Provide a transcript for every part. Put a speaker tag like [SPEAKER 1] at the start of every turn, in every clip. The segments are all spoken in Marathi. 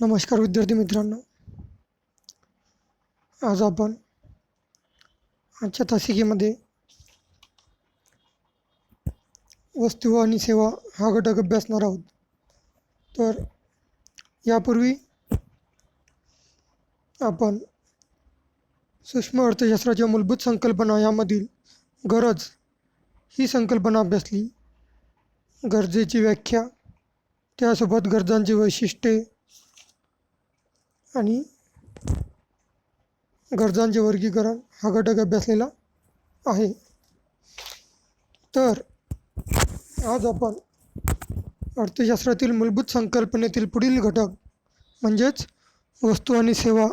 [SPEAKER 1] नमस्कार विद्यार्थी मित्रांनो. आज आपण आजच्या तासिकेमध्ये वस्तू आणि सेवा हा घटक अभ्यासणार आहोत. तर यापूर्वी आपण सूक्ष्म अर्थशास्त्राच्या मूलभूत संकल्पना यामधील गरज ही संकल्पना अभ्यासली. गरजेची व्याख्या त्यासोबत गरजांची वैशिष्ट्ये आणि गरजांचे वर्गीकरण हा घटक अभ्यासलेला आहे. तर आज आपण अर्थशास्त्रातील मूलभूत संकल्पनेतील पुढील घटक म्हणजेच वस्तू आणि सेवा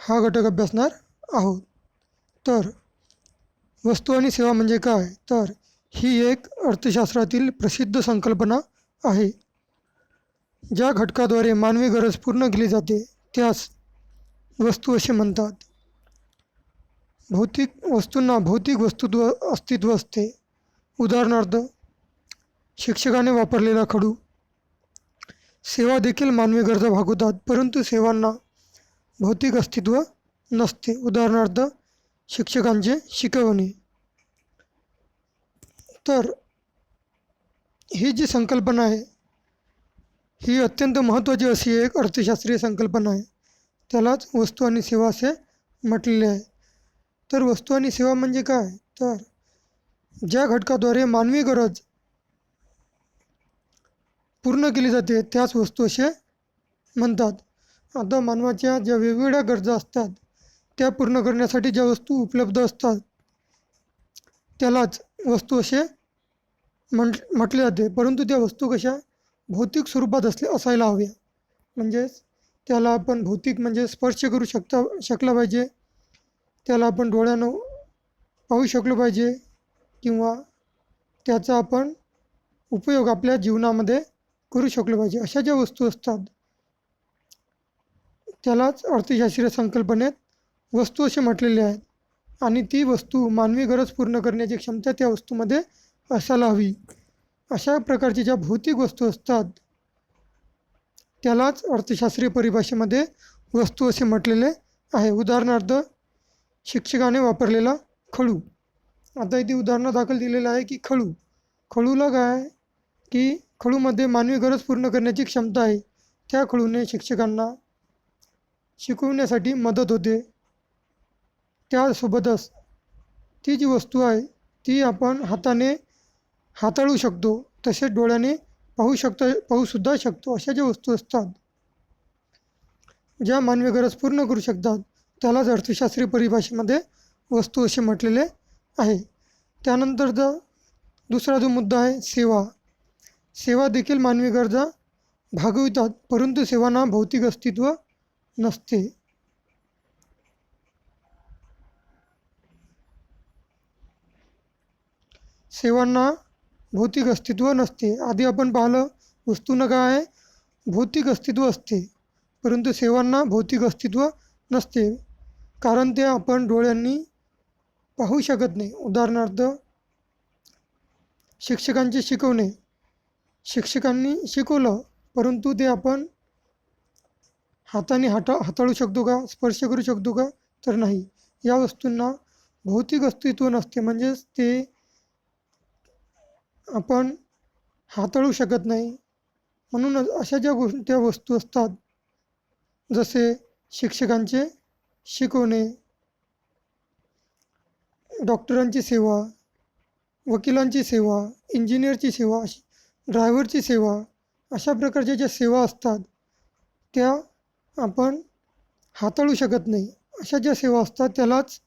[SPEAKER 1] हा घटक अभ्यासणार आहोत. तर वस्तू आणि सेवा म्हणजे काय? तर ही एक अर्थशास्त्रातील प्रसिद्ध संकल्पना आहे. ज्या घटकाद्वारे मानवी गरज पूर्ण केली जाते त्यास वस्तू असे म्हणतात. भौतिक वस्तूंना भौतिक वस्तुत्व अस्तित्व असते. उदाहरणार्थ शिक्षकाने वापरलेला खडू. सेवा देखील मानवी गरजा भागवतात परंतु सेवांना भौतिक अस्तित्व नसते. उदाहरणार्थ शिक्षकांचे शिकवणे. तर ही जी संकल्पना आहे ही अत्यंत महत्त्वाची अशी एक अर्थशास्त्रीय संकल्पना आहे. त्यालाच वस्तू आणि सेवा असे म्हटलेले आहे. तर वस्तू आणि सेवा म्हणजे काय? तर ज्या घटकाद्वारे मानवी गरज पूर्ण केली जाते त्याच वस्तू असे म्हणतात. आता मानवाच्या ज्या वेगवेगळ्या गरजा असतात त्या पूर्ण करण्यासाठी ज्या वस्तू उपलब्ध असतात त्यालाच वस्तू असे म्हट म्हटले जाते. परंतु त्या वस्तू कशा भौतिक स्वरूपात असले असायला हव्या म्हणजेच त्याला आपण भौतिक म्हणजे स्पर्श करू शकता शकला पाहिजे. त्याला आपण डोळ्यानं पाहू शकलो पाहिजे किंवा त्याचा आपण उपयोग आपल्या जीवनामध्ये करू शकलो पाहिजे. अशा ज्या वस्तू असतात त्यालाच अर्थशास्त्रीय संकल्पनेत वस्तू असे म्हटलेले आहेत. आणि ती वस्तू मानवी गरज पूर्ण करण्याची क्षमता त्या वस्तूमध्ये असायला हवी. अशा प्रकारच्या ज्या भौतिक वस्तू असतात त्यालाच अर्थशास्त्रीय परिभाषेमध्ये वस्तू असे म्हटलेले आहे. उदाहरणार्थ शिक्षकाने वापरलेला खळू. आता इथे उदाहरणं दाखल दिलेलं आहे की खळू. खळूला काय? की खळूमध्ये मानवी गरज पूर्ण करण्याची क्षमता आहे. त्या खळूने शिक्षकांना शिकवण्यासाठी मदत होते. त्यासोबतच ती जी वस्तू आहे ती आपण हाताने हाताळू शकतो तसेच डोळ्याने पाहू शकतो पाहूसुद्धा शकतो अशा ज्या वस्तू असतात ज्या मानवी गरज पूर्ण करू शकतात त्यालाच अर्थशास्त्रीय परिभाषेमध्ये वस्तू असे म्हटलेले आहे. त्यानंतरचा दुसरा जो मुद्दा आहे सेवा. सेवा देखील मानवी गरजा भागवितात परंतु सेवांना भौतिक अस्तित्व नसते. सेवांना भौतिक अस्तित्व नसते. आधी आपण पाहिलं वस्तूंना काय आहे भौतिक अस्तित्व असते. परंतु सेवांना भौतिक अस्तित्व नसते. कारण ते आपण डोळ्यांनी पाहू शकत नाही. उदाहरणार्थ शिक्षकांचे शिकवणे. शिक्षकांनी शिकवलं परंतु ते आपण हाताने हाता हाताळू शकतो का स्पर्श करू शकतो का तर नाही. या वस्तूंना भौतिक अस्तित्व नसते. म्हणजेच ते आपण हाताळू शकत नाही. म्हणूनच अशा ज्या गोष्टी त्या वस्तू असतात जसे शिक्षकांचे शिकवणे डॉक्टरांची सेवा वकिलांची सेवा इंजिनियरची सेवा अशी ड्रायव्हरची सेवा अशा प्रकारच्या ज्या सेवा असतात त्या आपण हाताळू शकत नाही. अशा ज्या सेवा असतात त्यालाच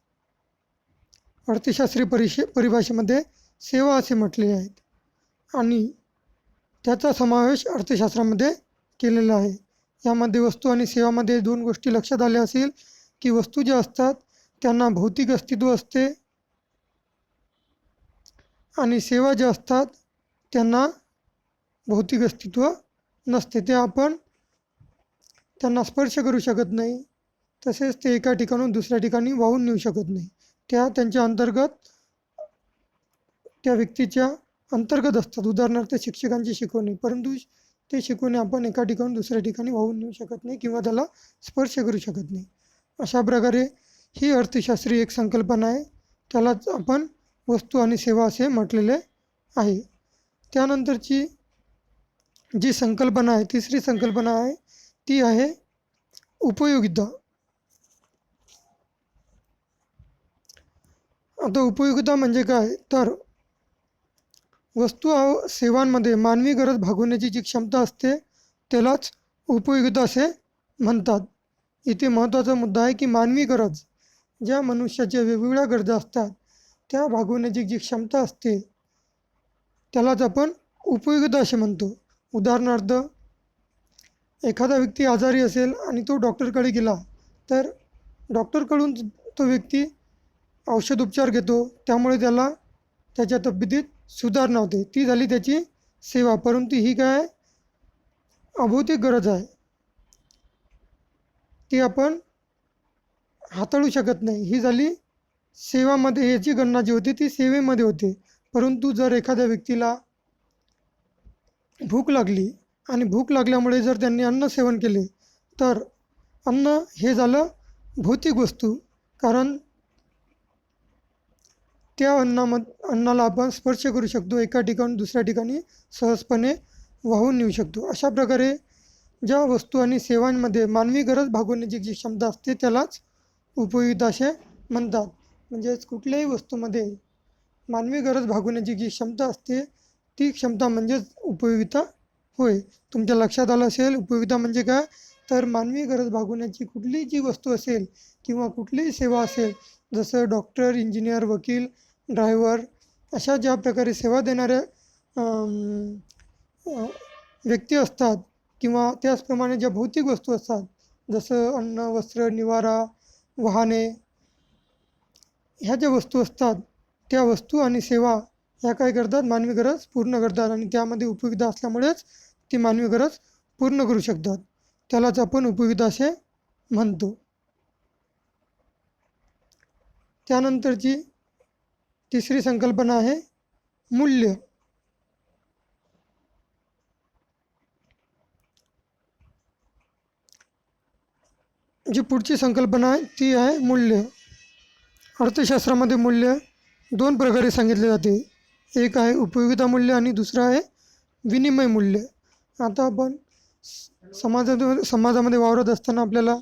[SPEAKER 1] अर्थशास्त्रीय परिषे परिभाषेमध्ये सेवा असे म्हटले आहेत. आणि त्याचा समावेश अर्थशास्त्रामध्ये केलेला आहे. यामध्ये वस्तू आणि सेवामध्ये दोन गोष्टी लक्षात आल्या असेल की वस्तू ज्या असतात त्यांना भौतिक अस्तित्व असते आणि सेवा ज्या असतात त्यांना भौतिक अस्तित्व नसते. ते आपण त्यांना स्पर्श करू शकत नाही. तसेच ते एका ठिकाणून दुसऱ्या ठिकाणी वाहून नेऊ शकत नाही. त्या त्यांच्या अंतर्गत त्या व्यक्तीच्या अंतर्गत असतात. उदाहरणार्थ शिक्षकांची शिकवणे. परंतु ते शिकवणे आपण एका ठिकाणून दुसऱ्या ठिकाणी वाहून नेऊ शकत नाही किंवा त्याला स्पर्श करू शकत नाही. अशा प्रकारे ही अर्थशास्त्री एक संकल्पना आहे. त्यालाच आपण वस्तू आणि सेवा असे म्हटलेले आहे. त्यानंतरची जी संकल्पना आहे तिसरी संकल्पना आहे ती आहे उपयोगिता. आता उपयोगिता म्हणजे काय? तर वस्तू सेवांमध्ये मानवी गरज भागवण्याची जी क्षमता असते त्यालाच उपयोगिता असे म्हणतात. इथे महत्त्वाचा मुद्दा आहे की मानवी गरज ज्या मनुष्याच्या वेगवेगळ्या गरजा असतात त्या भागवण्याची जी क्षमता असते त्यालाच आपण उपयोगिता असे म्हणतो. उदाहरणार्थ एखादा व्यक्ती आजारी असेल आणि तो डॉक्टरकडे गेला तर डॉक्टरकडून तो व्यक्ती औषधोपचार घेतो त्यामुळे त्याला त्याच्या तब्येतीत सुधारणा होते ती झाली त्याची सेवा. परंतु ही काय अभौतिक गरज आहे. ती आपण हाताळू शकत नाही. ही झाली सेवामध्ये याची गणना जी होती ती सेवेमध्ये होते. परंतु जर एखाद्या व्यक्तीला भूक लागली आणि भूक लागल्यामुळे जर त्यांनी अन्न सेवन केले तर अन्न हे झालं भौतिक वस्तू. कारण त्या अन्नामध अन्नाला आपण स्पर्श करू शकतो. एका ठिकाणी दुसऱ्या ठिकाणी सहजपणे वाहून नेऊ शकतो. अशा प्रकारे ज्या वस्तू आणि सेवांमध्ये मानवी गरज भागवण्याची जी क्षमता असते त्यालाच उपयोगिता असे म्हणतात. म्हणजेच कुठल्याही वस्तूमध्ये मानवी गरज भागवण्याची जी क्षमता असते ती क्षमता म्हणजेच उपयोगिता होय. तुमच्या लक्षात आलं असेल? उपयोगिता म्हणजे काय? तर मानवी गरज भागवण्याची कुठलीही जी वस्तू असेल किंवा कुठलीही सेवा असेल जसं डॉक्टर इंजिनियर वकील ड्रायव्हर अशा ज्या प्रकारे सेवा देणाऱ्या व्यक्ती असतात किंवा त्याचप्रमाणे ज्या भौतिक वस्तू असतात जसं अन्न वस्त्र निवारा वाहने ह्या ज्या वस्तू असतात त्या वस्तू आणि सेवा ह्या काय करतात? मानवी गरज पूर्ण करतात आणि त्यामध्ये उपयोगिता असल्यामुळेच ती मानवी गरज पूर्ण करू शकतात. त्यालाच आपण उपयोगिता असे म्हणतो. त्यानंतरची तिसरी संकल्पना आहे मूल्य. जी पुढची संकल्पना आहे ती आहे मूल्य. अर्थशास्त्रामध्ये मूल्य दोन प्रकारे सांगितले जाते. एक आहे उपयोगिता मूल्य आणि दुसरं आहे विनिमय मूल्य. आता आपण स- समाजामध्ये वावरत असताना आपल्याला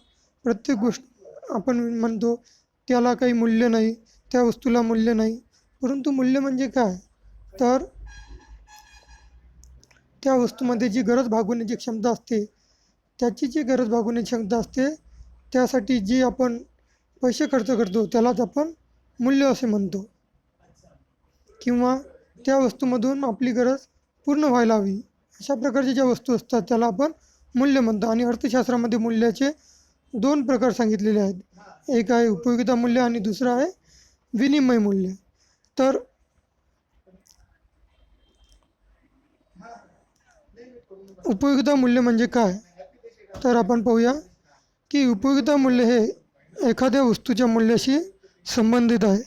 [SPEAKER 1] प्रत्येक गोष्ट आपण म्हणतो त्याला काही मूल्य नाही त्या वस्तूला मूल्य नाही. परंतु मूल्य म्हणजे काय? तर त्या वस्तूमध्ये जी गरज भागवण्याची क्षमता असते त्याची जी गरज भागवण्याची क्षमता असते त्यासाठी जी आपण पैसे खर्च करतो त्यालाच आपण मूल्य असे म्हणतो. किंवा त्या वस्तूमधून आपली गरज पूर्ण व्हायला हवी. अशा प्रकारच्या ज्या वस्तू असतात त्याला आपण मूल्य म्हणतो. आणि अर्थशास्त्रामध्ये मूल्याचे दोन प्रकार सांगितलेले आहेत. एक आहे उपयोगिता मूल्य आणि दुसरं आहे विनिमय मूल्य. तर उपयोगिता मूल्य म्हणजे काय? तर आपण पाहूया की उपयोगिता मूल्य हे एखाद्या वस्तूच्या मूल्याशी संबंधित आहे.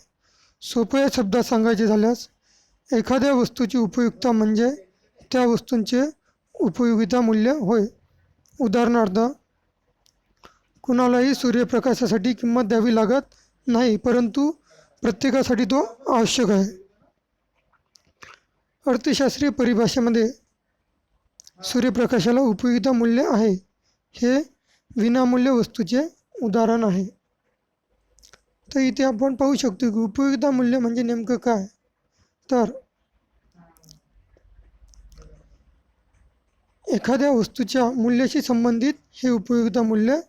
[SPEAKER 1] सोप्या शब्दात सांगायचे झाल्यास एखाद्या वस्तूची उपयुक्तता म्हणजे त्या वस्तूंचे उपयोगिता मूल्य होय. उदाहरणार्थ कुणालाही सूर्यप्रकाशासाठी किंमत द्यावी लागत नाही परंतु प्रत्येकासाठी तो आवश्यक आहे. अर्थशास्त्रीय परिभाषेमध्ये सूर्यप्रकाशाला उपयोगिता मूल्य आहे. हे विनामूल्य वस्तूचे उदाहरण आहे. तर इथे आपण पाहू शकतो की उपयोगिता मूल्य म्हणजे नेमकं काय? तर एखाद्या वस्तूच्या मूल्याशी संबंधित हे उपयोगिता मूल्य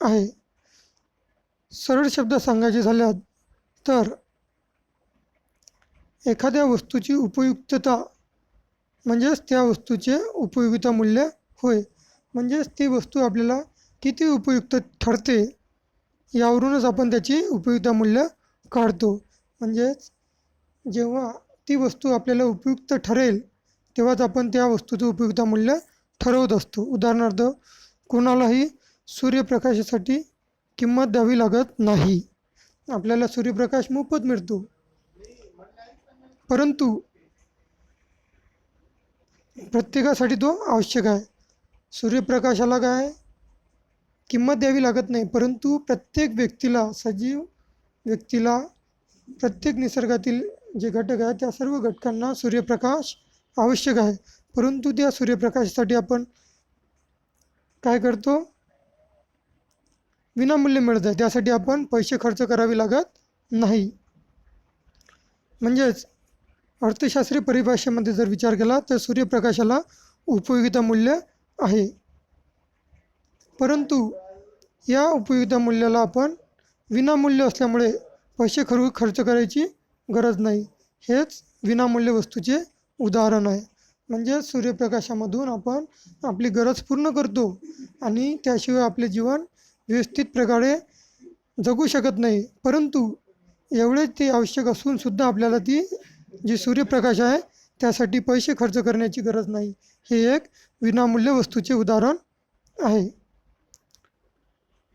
[SPEAKER 1] आहे. सरळ शब्द सांगायचे झाल्यात तर एखाद्या वस्तूची उपयुक्तता म्हणजेच त्या वस्तूचे उपयोगिता मूल्य होय. म्हणजेच ती वस्तू आपल्याला किती उपयुक्त ठरते यावरूनच आपण त्याची उपयुक्तता मूल्य काढतो. म्हणजेच जेव्हा ती वस्तू आपल्याला उपयुक्त ठरेल तेव्हाच आपण त्या वस्तूचं उपयुक्तता मूल्य ठरवत असतो. उदाहरणार्थ कोणालाही सूर्यप्रकाशासाठी किंमत द्यावी लागत नाही. आपल्याला सूर्यप्रकाश मोफत मिळतो. परंतु प्रत्येकासाठी तो आवश्यक आहे. सूर्यप्रकाशाला काय किंमत द्यावी लागत नाही परंतु प्रत्येक व्यक्तीला सजीव व्यक्तीला प्रत्येक निसर्गातील जे घटक आहे त्या सर्व घटकांना सूर्यप्रकाश आवश्यक आहे. परंतु त्या सूर्यप्रकाशासाठी आपण काय करतो? विनामूल्य मिळत. आहे त्यासाठी आपण पैसे खर्च करावे लागत नाही. म्हणजेच अर्थशास्त्रीय परिभाषेमध्ये जर विचार केला तर सूर्यप्रकाशाला उपयोगिता मूल्य आहे. परंतु या उपयोगिता मूल्याला आपण विनामूल्य असल्यामुळे पैसे खरू खर्च करायची गरज नाही. हेच विनामूल्य वस्तूचे उदाहरण आहे. म्हणजे सूर्यप्रकाशामधून आपण आपली गरज पूर्ण करतो आणि त्याशिवाय आपले जीवन व्यवस्थित प्रकारे जगू शकत नाही. परंतु एवढे ते आवश्यक असून सुद्धा आपल्याला ती जी सूर्यप्रकाश आहे त्यासाठी पैसे खर्च करण्याची गरज नाही. हे एक विनामूल्य वस्तूचे उदाहरण आहे.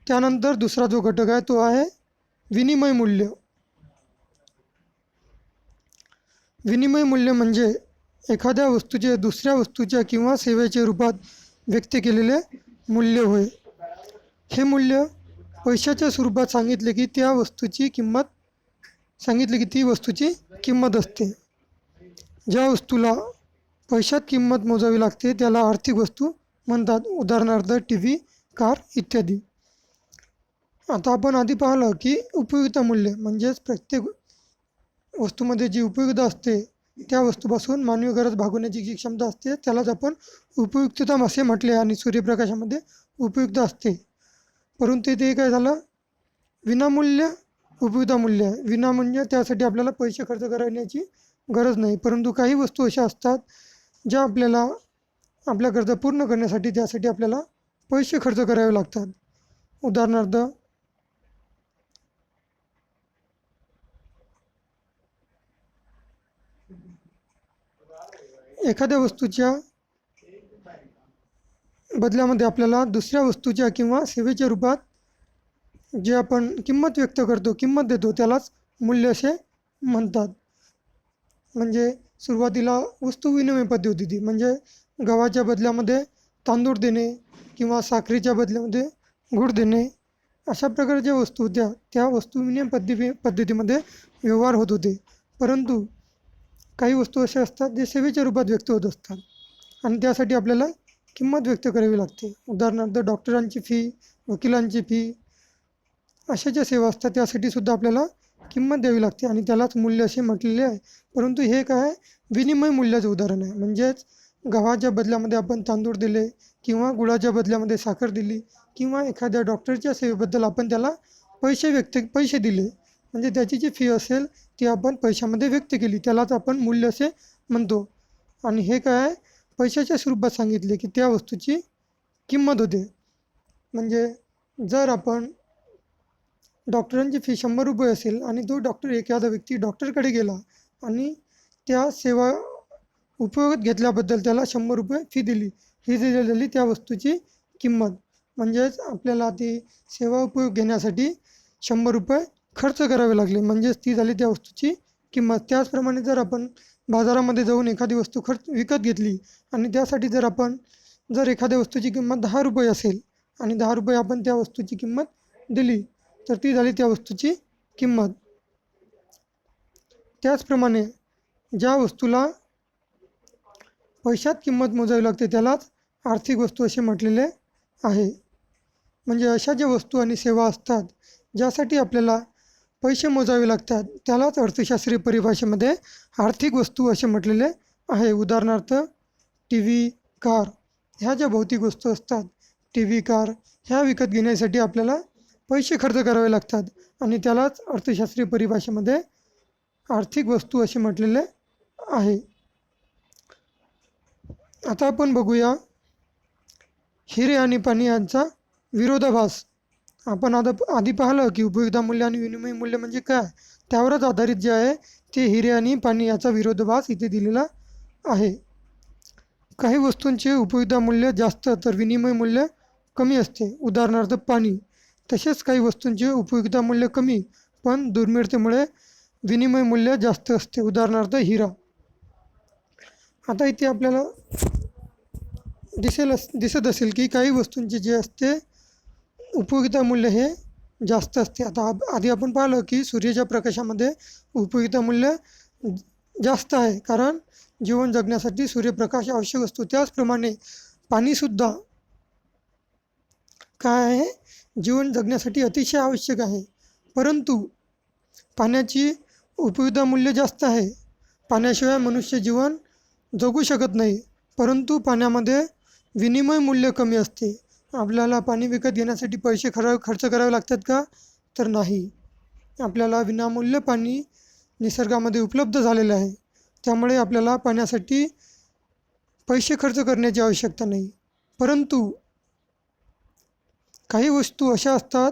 [SPEAKER 1] त्यानंतर दुसरा जो घटक आहे तो आहे विनिमय मूल्य. विनिमय मूल्य म्हणजे एखाद्या वस्तूचे दुसऱ्या वस्तूच्या किंवा सेवेच्या रूपात व्यक्त केलेले मूल्य होय. हे मूल्य पैशाच्या स्वरूपात सांगितले की त्या वस्तूची किंमत सांगितली की ती वस्तूची किंमत असते. ज्या वस्तूला पैशात किंमत मोजावी लागते त्याला आर्थिक वस्तू म्हणतात. उदाहरणार्थ टी व्ही कार इत्यादी. आता आपण आधी पाहिलं की उपयोगिता मूल्य म्हणजेच प्रत्येक वस्तूमध्ये जी उपयोगिता असते त्या वस्तूपासून मानवी गरज भागवण्याची जी क्षमता असते त्यालाच आपण उपयुक्तता असे म्हटले आणि सूर्यप्रकाशामध्ये उपयुक्त असते. परंतु ते काय झालं? विनामूल्य उपयुक्ता मूल्य. विनामूल्य त्यासाठी आपल्याला पैसे खर्च करण्याची गरज नाही. परंतु काही वस्तू अशा असतात ज्या आपल्याला आपल्या गरजा पूर्ण करण्यासाठी त्यासाठी आपल्याला पैसे खर्च करावे लागतात. उदाहरणार्थ एखाद्या वस्तूच्या बदल्यामध्ये आपल्याला दुसऱ्या वस्तूच्या किंवा सेवेच्या रूपात जे आपण किंमत व्यक्त करतो किंमत देतो त्यालाच मूल्य असे म्हणतात. म्हणजे सुरुवातीला वस्तू विनिमय पद्धती होती ती म्हणजे गव्हाच्या बदल्यामध्ये तांदूळ देणे किंवा साखरेच्या बदल्यामध्ये गूळ देणे अशा प्रकारच्या वस्तू होत्या. त्या वस्तू विनिमय पद्धती पद्धतीमध्ये व्यवहार होत होते. परंतु काही वस्तू अशा असतात जे सेवेच्या रूपात व्यक्त होत असतात. आणि त्यासाठी आपल्याला किंमत व्यक्त करावी लागते. उदाहरणार्थ डॉक्टरांची फी वकिलांची फी अशा ज्या सेवा असतात त्यासाठी सुद्धा आपल्याला किंमत द्यावी लागते आणि त्यालाच मूल्य असे म्हटलेले आहे. परंतु हे काय आहे विनिमय मूल्याचं उदाहरण आहे. म्हणजेच गव्हाच्या बदल्यामध्ये आपण तांदूळ दिले किंवा गुळाच्या बदल्यामध्ये साखर दिली किंवा एखाद्या डॉक्टरच्या सेवेबद्दल आपण त्याला पैसे व्यक्त पैसे दिले. म्हणजे त्याची जी फी असेल ती आपण पैशामध्ये व्यक्त केली. त्यालाच आपण मूल्य असे म्हणतो. आणि हे काय आहे पैशाच्या स्वरूपात सांगितले की त्या वस्तूची किंमत होते. म्हणजे जर आपण डॉक्टरांची फी शंभर रुपये असेल आणि तो डॉक्टर एखादा व्यक्ती डॉक्टरकडे गेला आणि त्या सेवा उपयोगात घेतल्याबद्दल त्याला शंभर रुपये फी दिली ही दिलेली त्या वस्तूची किंमत. म्हणजेच आपल्याला ती सेवा उपयोग घेण्यासाठी शंभर रुपये खर्च करावे लागले. म्हणजेच ती झाली त्या वस्तूची किंमत. त्याचप्रमाणे जर आपण बाजारामध्ये जाऊन एखादी वस्तू खर्च विकत घेतली आणि त्यासाठी जर आपण जर एखाद्या वस्तूची किंमत दहा रुपये असेल आणि दहा रुपये आपण त्या वस्तूची किंमत दिली तर ती झाली त्या वस्तूची किंमत. त्याचप्रमाणे ज्या वस्तूला पैशात किंमत मोजावी लागते त्यालाच आर्थिक वस्तू असे म्हटलेले आहे. म्हणजे अशा ज्या वस्तू आणि सेवा असतात ज्यासाठी आपल्याला पैसे मोजावे लागतात. त्यालाच अर्थशास्त्रीय परिभाषेमध्ये आर्थिक वस्तू असे म्हटलेले आहे. उदाहरणार्थ टी व्ही कार ह्या ज्या भौतिक वस्तू असतात टी व्ही कार ह्या विकत घेण्यासाठी आपल्याला पैसे खर्च करावे लागतात आणि त्यालाच अर्थशास्त्रीय परिभाषेमध्ये आर्थिक वस्तू असे म्हटलेले आहे. आता आपण बघूया हिरे आणि पाणी यांचा विरोधाभास. आपण आता आधी पाहिलं की उपयोगिता मूल्य आणि विनिमय मूल्य म्हणजे काय? त्यावरच आधारित जे आहे ते हिरे आणि पाणी याचा विरोधाभास इथे दिलेला आहे. काही वस्तूंचे उपयोगिता मूल्य जास्त तर विनिमय मूल्य कमी असते. उदाहरणार्थ पाणी. तसेच काही वस्तूंचे उपयोगिता मूल्य कमी पण दुर्मिळतेमुळे विनिमय मूल्य जास्त असते. उदाहरणार्थ हिरा. आता इथे आपल्याला दिसेल अस दिसत असेल की काही वस्तूंचे जे असते उपयोगिता मूल्य हे जास्त असते. आता आधी आपण पाहिलं की सूर्याच्या प्रकाशामध्ये उपयोगिता मूल्य जास्त आहे. कारण जीवन जगण्यासाठी सूर्यप्रकाश आवश्यक असतो. त्याचप्रमाणे पाणीसुद्धा काय आहे? जीवन जगण्यासाठी अतिशय आवश्यक आहे. परंतु पाण्याची उपयोगिता मूल्य जास्त आहे. पाण्याशिवाय मनुष्य जीवन जगू शकत नाही. परंतु पाण्यामध्ये विनिमय मूल्य कमी असते. आपल्याला पाणी विकत घेण्यासाठी पैसे खरा खर्च करावे लागतात का? तर नाही. आपल्याला विनामूल्य पाणी निसर्गामध्ये उपलब्ध झालेलं आहे. त्यामुळे आपल्याला पाण्यासाठी पैसे खर्च करण्याची आवश्यकता नाही. परंतु काही वस्तू अशा असतात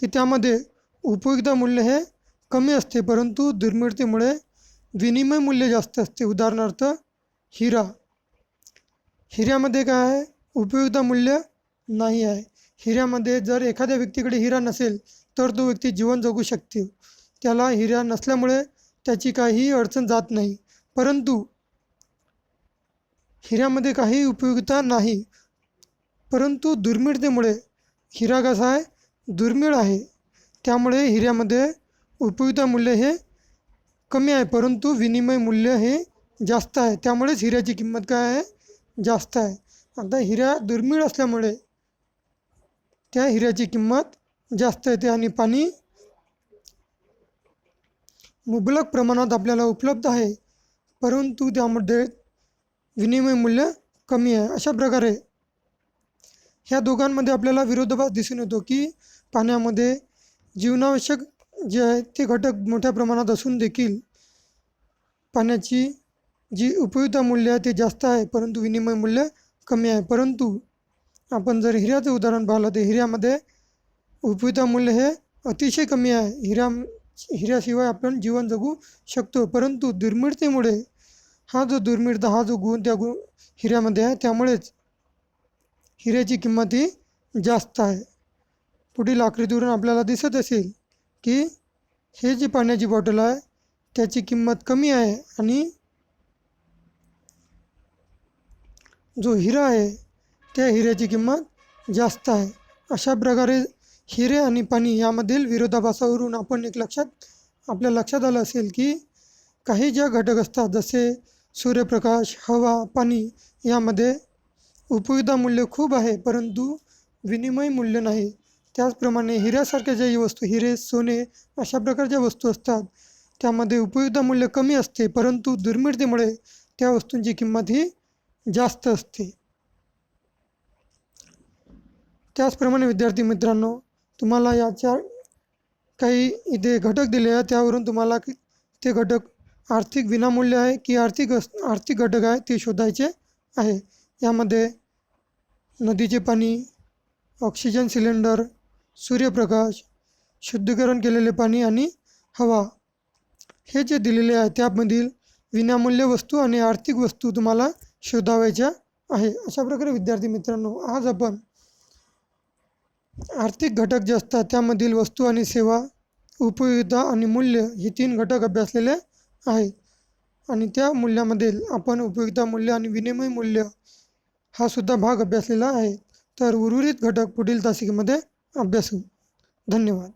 [SPEAKER 1] की त्यामध्ये उपयोगिता मूल्य हे कमी असते परंतु दुर्मिळतेमुळे विनिमय मूल्य जास्त असते. उदाहरणार्थ हिरा. हिऱ्यामध्ये काय आहे? उपयोगिता मूल्य नाही आहे. हिऱ्यामध्ये जर एखाद्या व्यक्तीकडे हिरा नसेल तर तो व्यक्ती जीवन जगू शकते. त्याला हिरा नसल्यामुळे त्याची काही अडचण जात नाही. परंतु हिऱ्यामध्ये काही उपयोगिता नाही. परंतु दुर्मिळतेमुळे हिरा कसा आहे दुर्मिळ आहे. त्यामुळे हिऱ्यामध्ये उपयोगिता मूल्य हे कमी आहे परंतु विनिमय मूल्य हे जास्त आहे. त्यामुळेच हिऱ्याची किंमत काय आहे? जास्त आहे. आता हिऱ्या दुर्मिळ असल्यामुळे त्या हिऱ्याची किंमत जास्त येते आणि पाणी मुबलक प्रमाणात आपल्याला उपलब्ध आहे. परंतु त्यामध्ये विनिमय मूल्य कमी आहे. अशा प्रकारे ह्या दोघांमध्ये आपल्याला विरोधाभास दिसून येतो की पाण्यामध्ये जीवनावश्यक जे आहे ते घटक मोठ्या प्रमाणात असून देखील पाण्याची जी उपयुक्त मूल्य आहे ते जास्त आहे. परंतु विनिमय मूल्य कमी आहे. परंतु आपण जर हिऱ्याचं उदाहरण पाहिलं तर हिऱ्यामध्ये उपयोगिता मूल्य हे अतिशय कमी आहे. हिऱ्या हिऱ्याशिवाय आपण जीवन जगू शकतो परंतु दुर्मिळतेमुळे हा जो दुर्मिळता हा जो गुण त्या गु हिऱ्यामध्ये आहे त्यामुळेच हिऱ्याची किंमत ही जास्त आहे. पुढील आकृतीवरून आपल्याला दिसत असेल की हे जी पाण्याची बॉटल आहे त्याची किंमत कमी आहे आणि जो हिरा आहे त्या हिऱ्याची किंमत जास्त आहे. अशा प्रकारे हिरे आणि पाणी यामधील विरोधाभासावरून आपण एक लक्षात आपल्या लक्षात आलं असेल की काही ज्या घटक असतात जसे सूर्यप्रकाश हवा पाणी यामध्ये उपयोगिता मूल्य खूप आहे परंतु विनिमय मूल्य नाही. त्याचप्रमाणे हिऱ्यासारख्या ज्या वस्तू हिरे सोने अशा प्रकारच्या वस्तू असतात त्यामध्ये उपयोगिता मूल्य कमी असते परंतु दुर्मिळतेमुळे त्या वस्तूंची किंमत ही जास्त असते. त्याचप्रमाणे विद्यार्थी मित्रांनो तुम्हाला याच्या काही इथे घटक दिले आहे त्यावरून तुम्हाला की ते घटक आर्थिक विनामूल्य आहे की आर्थिक अस आर्थिक घटक आहे ते शोधायचे आहे. यामध्ये नदीचे पाणी ऑक्सिजन सिलेंडर सूर्यप्रकाश शुद्धीकरण केलेले पाणी आणि हवा. हे जे दिलेले आहे त्यामधील विनामूल्य वस्तू आणि आर्थिक वस्तू तुम्हाला शोधावायच्या आहे. अशा प्रकारे विद्यार्थी मित्रांनो आज आपण आर्थिक घटक जे असतात त्यामधील वस्तू आणि सेवा उपयोगिता आणि मूल्य हे तीन घटक अभ्यासलेले आहे आणि त्या मूल्यामधील आपण उपयोगिता मूल्य आणि विनिमय मूल्य हा सुद्धा भाग अभ्यासलेला आहे. तर उर्वरित घटक पुढील तासिकेमध्ये अभ्यासू. धन्यवाद.